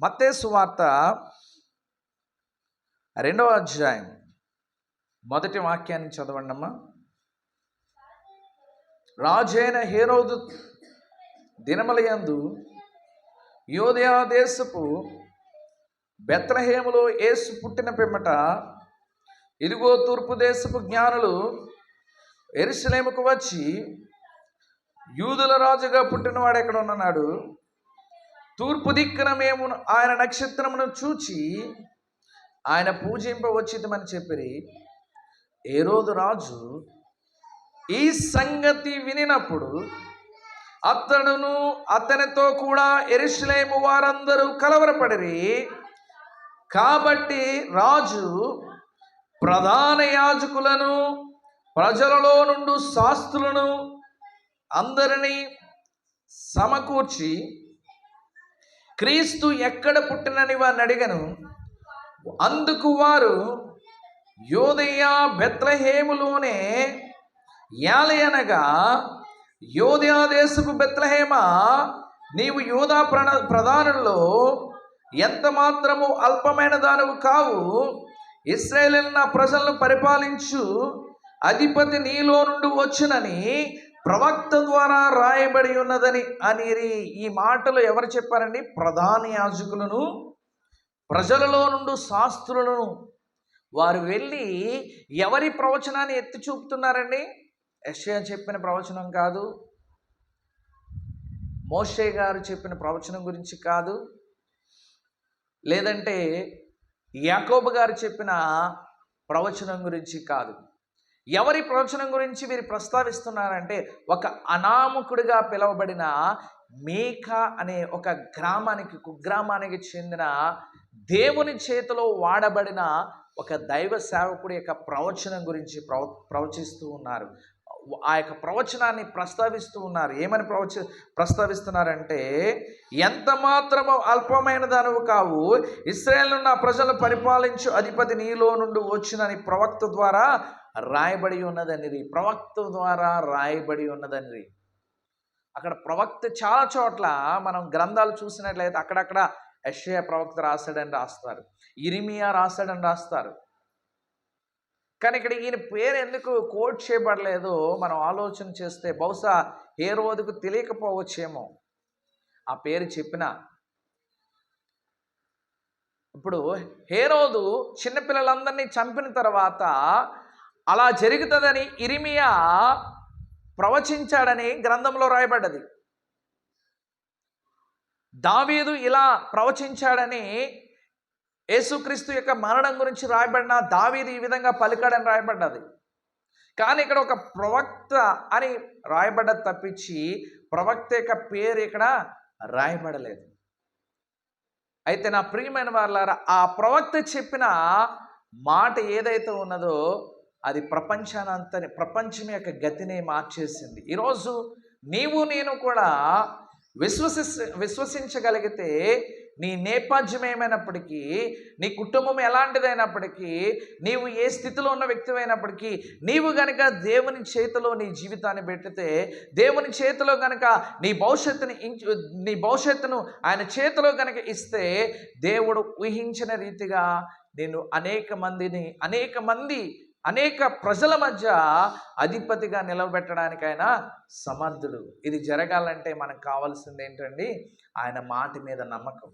మత్తేసు వార్త రెండవ అధ్యాయం. మొదటి వాక్యాన్ని చదవండి అమ్మా రాజైన హేరోదు దినమలయందు యోదయా దేశపు బెత్రహేములో ఏసు పుట్టిన పిమ్మట ఇదిగో తూర్పు దేశపు జ్ఞానులు ఎరుసలేముకు వచ్చి యూదుల రాజుగా పుట్టినవాడు ఎక్కడ ఉన్నాడు తూర్పు దిక్కున మేము ఆయన నక్షత్రమును చూచి ఆయన పూజింపవచ్చితమని చెప్పిరి. ఏ రోజు రాజు ఈ సంగతి వినినప్పుడు అతడును అతనితో కూడా ఎరుషులేము వారందరూ కలవరపడిరి. కాబట్టి రాజు ప్రధాన యాజకులను ప్రజలలో నుండి శాస్త్రులను అందరినీ సమకూర్చి క్రీస్తు ఎక్కడ పుట్టినని వారిని అడిగను. అందుకు వారు యోదయ బెత్లహేములోనే యాలయనగా యోదయా దేశపు బెత్లహేమ నీవు యోధా ప్రణ ప్రధానుల్లో ఎంత మాత్రము అల్పమైన దానవు కావు. ఇస్రాయేల్ నా ప్రజలను పరిపాలించు అధిపతి నీలో నుండి వచ్చునని ప్రవక్త ద్వారా రాయబడి ఉన్నదని అని ఈ మాటలు ఎవరు చెప్పారండి? ప్రధాన యాజకులను ప్రజలలో నుండి శాస్త్రులను. వారు వెళ్ళి ఎవరి ప్రవచనాన్ని ఎత్తి చూపుతున్నారండి? యశ్యా చెప్పిన ప్రవచనం కాదు. మోషే గారు చెప్పిన ప్రవచనం గురించి కాదు. లేదంటే యాకోబు గారు చెప్పిన ప్రవచనం గురించి కాదు. ఎవరి ప్రవచనం గురించి వీరు ప్రస్తావిస్తున్నారంటే ఒక అనామకుడిగా పిలువబడిన మేక అనే ఒక గ్రామానికి కుగ్రామానికి చెందిన దేవుని చేతిలో వాడబడిన ఒక దైవ సేవకుడి యొక్క ప్రవచనం గురించి ప్రవ ప్రవచిస్తూ ఉన్నారు. ఆ యొక్క ప్రవచనాన్ని ప్రస్తావిస్తూ ఉన్నారు. ఏమని ప్రవచ ప్రస్తావిస్తున్నారంటే ఎంత మాత్రము అల్పమైన దానవు కావు ఇస్రాయేల్ నా ప్రజలు పరిపాలించు అధిపతి నీలో నుండి వచ్చినని ప్రవక్త ద్వారా రాయబడి ఉన్నదనిరి ప్రవక్త ద్వారా రాయబడి ఉన్నదనిరి అక్కడ ప్రవక్త చాలా చోట్ల మనం గ్రంథాలు చూసినట్లయితే అక్కడక్కడ యషయ ప్రవక్త రాశాడని రాస్తారు. ఇరిమియా రాశాడని రాస్తారు. కానీ ఇక్కడ ఈయన పేరు ఎందుకు కోట్ చేయబడలేదో మనం ఆలోచన చేస్తే బహుశా ఏ రోజుకు తెలియకపోవచ్చేమో. ఆ పేరు చెప్పిన. ఇప్పుడు హేరోదు చిన్నపిల్లలందరినీ చంపిన తర్వాత అలా జరుగుతుందని ఇరిమియా ప్రవచించాడని గ్రంథంలో రాయబడ్డది. దావీదు ఇలా ప్రవచించాడని యేసుక్రీస్తు యొక్క మరణం గురించి రాయబడిన దావీదు ఈ విధంగా పలికాడని రాయబడ్డది. కానీ ఇక్కడ ఒక ప్రవక్త అని రాయబడ్డది తప్పించి ప్రవక్త యొక్క పేరు ఇక్కడ రాయబడలేదు. అయితే నా ప్రియమైన వాళ్ళారా ఆ ప్రవక్త చెప్పిన మాట ఏదైతే ఉన్నదో అది ప్రపంచానంతని ప్రపంచం యొక్క గతిని మార్చేసింది. ఈరోజు నీవు నేను కూడా విశ్వసి విశ్వసించగలిగితే నీ నేపథ్యం ఏమైనప్పటికీ నీ కుటుంబం ఎలాంటిదైనప్పటికీ నీవు ఏ స్థితిలో ఉన్న వ్యక్తివైనప్పటికీ నీవు గనక దేవుని చేతిలో నీ జీవితాన్ని పెట్టితే దేవుని చేతిలో గనక నీ భవిష్యత్తుని నీ భవిష్యత్తును ఆయన చేతిలో గనక ఇస్తే దేవుడు ఊహించిన రీతిగా నేను అనేక మందిని అనేక మంది అనేక ప్రజల మధ్య అధిపతిగా నిలబెట్టడానికైనా సమర్థుడు. ఇది జరగాలంటే మనకు కావాల్సింది ఏంటండి ఆయన మాట మీద నమ్మకం.